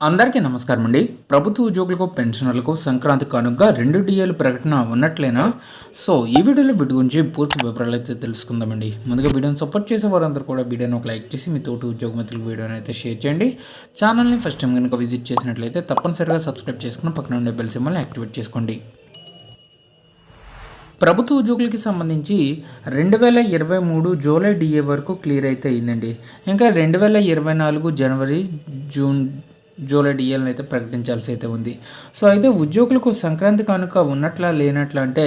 అందరికీ నమస్కారం అండి. ప్రభుత్వ ఉద్యోగులకు పెన్షనర్లకు సంక్రాంతి కానుకగా రెండు డిఏలు ప్రకటన ఉన్నట్లేనా? సో ఈ వీడియోలో వీటి గురించి పూర్తి వివరాలు అయితే తెలుసుకుందామండి ముందుగా వీడియోని సపోర్ట్ చేసే వారందరూ కూడా వీడియోని ఒక లైక్ చేసి మీ తోటి ఉద్యోగ మిత్రులకు వీడియోని అయితే షేర్ చేయండి. ఛానల్ని ఫస్ట్ టైం కనుక విజిట్ చేసినట్లయితే తప్పనిసరిగా సబ్స్క్రైబ్ చేసుకుని పక్కన ఉండే బెల్ సిమ్మల్ని యాక్టివేట్ చేసుకోండి. ప్రభుత్వ ఉద్యోగులకి సంబంధించి రెండు వేల ఇరవై మూడు జూలై డిఏ వరకు క్లియర్ అయితే అయిందండి. ఇంకా రెండు వేల ఇరవై నాలుగు జనవరి జూన్ జూలై డిఎల్ని అయితే ప్రకటించాల్సి అయితే ఉంది. సో అయితే ఉద్యోగులకు సంక్రాంతి కానుక ఉన్నట్లా లేనట్లా అంటే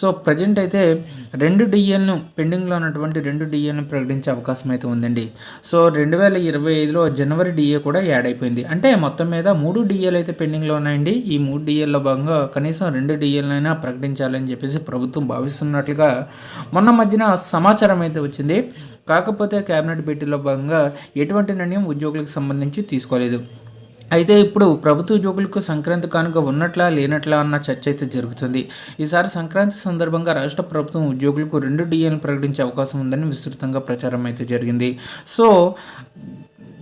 సో ప్రజెంట్ అయితే రెండు డిఎల్ను పెండింగ్లో ఉన్నటువంటి రెండు డిఎల్ను ప్రకటించే అవకాశం అయితే ఉందండి. సో రెండు వేల ఇరవై ఐదులో జనవరి డిఏ కూడా యాడ్ అయిపోయింది. అంటే మొత్తం మీద మూడు డిఎల్ అయితే పెండింగ్లో ఉన్నాయండి. ఈ మూడు డిఎల్లో భాగంగా కనీసం రెండు డిఎల్నైనా ప్రకటించాలని చెప్పేసి ప్రభుత్వం భావిస్తున్నట్లుగా మొన్న మధ్యన సమాచారం అయితే వచ్చింది. కాకపోతే కేబినెట్ భేటీలో భాగంగా ఎటువంటి నిర్ణయం ఉద్యోగులకు సంబంధించి తీసుకోలేదు. అయితే ఇప్పుడు ప్రభుత్వ ఉద్యోగులకు సంక్రాంతి కానుక ఉన్నట్లా లేనట్లా అన్న చర్చ అయితే జరుగుతుంది. ఈసారి సంక్రాంతి సందర్భంగా రాష్ట్ర ప్రభుత్వం ఉద్యోగులకు రెండు డిఏలను ప్రకటించే అవకాశం ఉందని విస్తృతంగా ప్రచారం అయితే జరిగింది. సో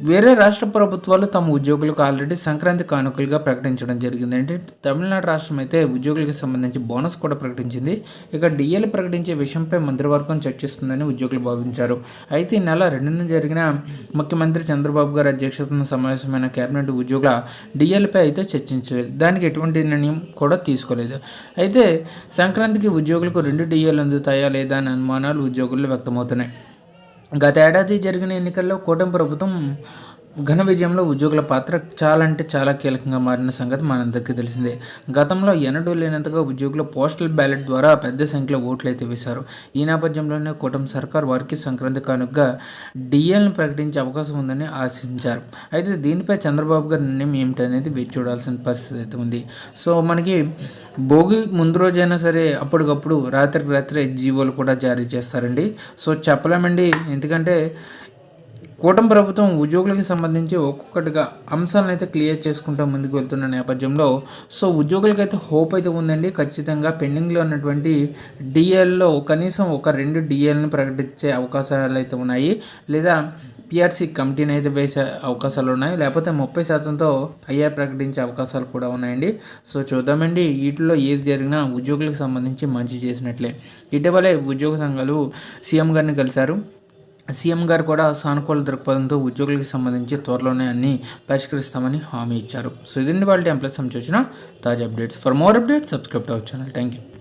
వేరే రాష్ట్ర ప్రభుత్వాలు తమ ఉద్యోగులకు ఆల్రెడీ సంక్రాంతి కానుకలుగా ప్రకటించడం జరిగింది. అంటే తమిళనాడు రాష్ట్రం అయితే ఉద్యోగులకు సంబంధించి బోనస్ కూడా ప్రకటించింది. ఇక డిఎల్ ప్రకటించే విషయంపై మంత్రివర్గం చర్చిస్తుందని ఉద్యోగులు భావించారు. అయితే ఈ నెల రెండున జరిగిన ముఖ్యమంత్రి చంద్రబాబు గారి అధ్యక్షతన సమావేశమైన కేబినెట్ ఉద్యోగుల డిఎల్పై అయితే చర్చించలేదు. దానికి ఎటువంటి నిర్ణయం కూడా తీసుకోలేదు. అయితే సంక్రాంతికి ఉద్యోగులకు రెండు డిఎల్ అందుతాయా లేదా అనే అనుమానాలు ఉద్యోగుల్లో వ్యక్తమవుతున్నాయి. గత ఏడాది జరిగిన ఎన్నికల్లో కూటమి ప్రభుత్వం ఘన విజయంలో ఉద్యోగుల పాత్ర చాలా అంటే చాలా కీలకంగా మారిన సంగతి మనందరికీ తెలిసిందే. గతంలో ఎన్నడూ లేనంతగా ఉద్యోగులు పోస్టల్ బ్యాలెట్ ద్వారా పెద్ద సంఖ్యలో ఓట్లు అయితే వేశారు. ఈ నేపథ్యంలోనే కూటమి సర్కార్ వారికి సంక్రాంతి కానుకగా డిఎల్ని ప్రకటించే అవకాశం ఉందని ఆశించారు. అయితే దీనిపై చంద్రబాబు గారి నిర్ణయం ఏమిటనేది వేచి చూడాల్సిన పరిస్థితి అయితే ఉంది. సో మనకి భోగి ముందు రోజైనా సరే అప్పటికప్పుడు రాత్రికి రాత్రి జీవోలు కూడా జారీ చేస్తారండి. సో చెప్పలేమండి. ఎందుకంటే కూటమి ప్రభుత్వం ఉద్యోగులకు సంబంధించి ఒక్కొక్కటిగా అంశాలను అయితే క్లియర్ చేసుకుంటూ ముందుకు వెళ్తున్న నేపథ్యంలో సో ఉద్యోగులకైతే హోప్ అయితే ఉందండి. ఖచ్చితంగా పెండింగ్లో ఉన్నటువంటి డిఎల్లో కనీసం ఒక రెండు డిఎల్ని ప్రకటించే అవకాశాలు అయితే ఉన్నాయి. లేదా పిఆర్సీ కమిటీని అయితే వేసే అవకాశాలు ఉన్నాయి. లేకపోతే ముప్పై శాతంతో ఐఆర్ ప్రకటించే అవకాశాలు కూడా ఉన్నాయండి. సో చూద్దామండి వీటిలో ఏది జరిగినా ఉద్యోగులకు సంబంధించి మంచి చేసినట్లే. ఇటీవలే ఉద్యోగ సంఘాలు సీఎం గారిని కలిశారు. సీఎం గారు కూడా సానుకూల దృక్పథంతో ఉద్యోగులకు సంబంధించి త్వరలోనే అన్ని పరిష్కరిస్తామని హామీ ఇచ్చారు. సో ఇదండి వాళ్ళ ఎంప్లాయ్ సంబంధించిన తాజా updates for more updates subscribe our channel thank you